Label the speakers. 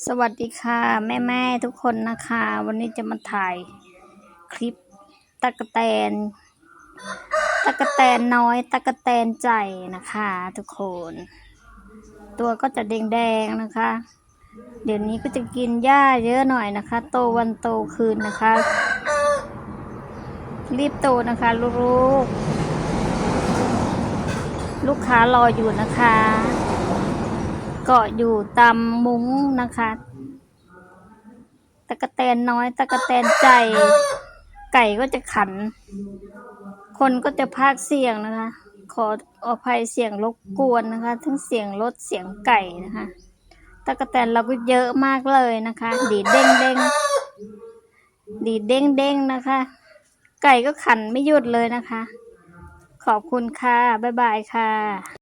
Speaker 1: สวัสดีค่ะ แม่แม่ๆทุกคนนะคะ วันนี้จะมาถ่ายคลิปตะกะแตนตะกะแตนน้อยตะกะแตนใจนะคะ ทุกคน ตัวก็จะแดงๆนะคะ เดี๋ยวนี้ก็จะกินหญ้าเยอะหน่อยนะคะ โตวันโตคืนนะคะ รีบโตนะคะลูกๆลูกค้ารออยู่นะคะ เกาะอยู่ตามมุ้งนะคะตะกะแตนน้อยตะกะแตนใจ ไก่ก็จะขัน คนก็จะพากเสียงนะคะ ขออภัยเสียงรบกวนนะคะ ทั้งเสียงรถเสียงไก่นะคะตะกะแตนเราก็เยอะมากเลยนะคะ ดีเด้งเด้งดีเด้งเด้งนะคะ ไก่ก็ขันไม่หยุดเลยนะคะ ขอบคุณค่ะ บ๊ายบายค่ะ